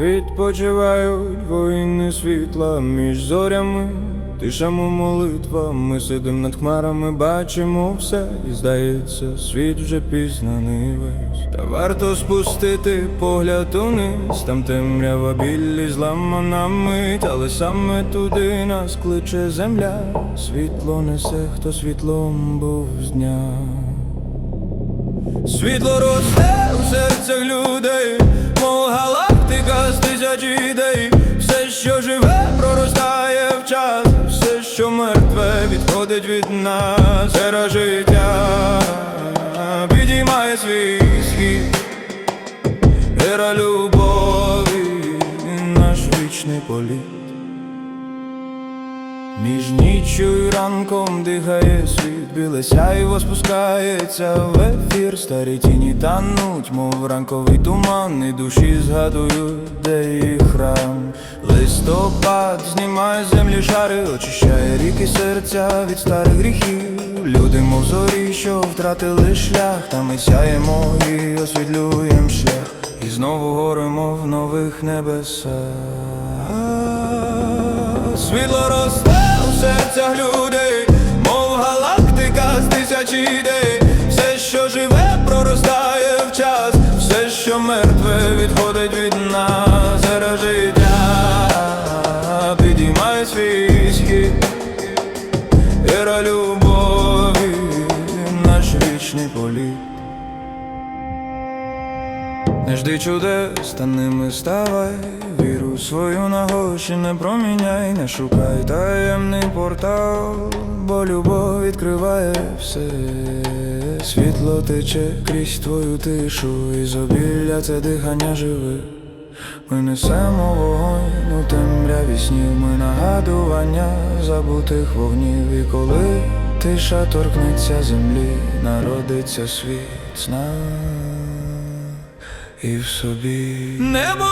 Відпочивають воїни світла між зорями, тишемо молитва, ми сидим над хмарами, бачимо все, і здається, світ вже пізнаний весь. Та варто спустити погляд униз, там темрява білі зламана мить, але саме туди нас кличе земля, світло несе, хто світлом був з дня. Світло росте у серцях людей, проростає в час, все, що мертве, відходить від нас. Ера життя підіймає свій схід, ера любові, Між ніччю і ранком дихає світ, біле сяйво спускається в ефір, старі тіні тануть, мов ранковий туман, і душі згадують, де їх храм. Листопад знімає землі шари, очищає ріки серця від старих гріхів. Люди, мов зорі, що втратили шлях, та ми сяємо і освітлюєм шлях, і знову горимо в нових небесах. Світло росте серцях людей, мов галактика з тисяч ідей. Все, що живе, проростає в час, все, що мертве, відходить від нас. Ера життя підіймає свій схід, Ера любові, наш вічний політ. Не жди чудес, та ними ставай, свою нагоші не проміняй, не шукай таємний портал, бо любов відкриває все, світло тече крізь твою тишу, і зобілля це дихання живе. Ми несемо вогонь у темряві снів, ми нагадування забутих вогнів, і коли тиша торкнеться землі, народиться світ зна і в собі. Небо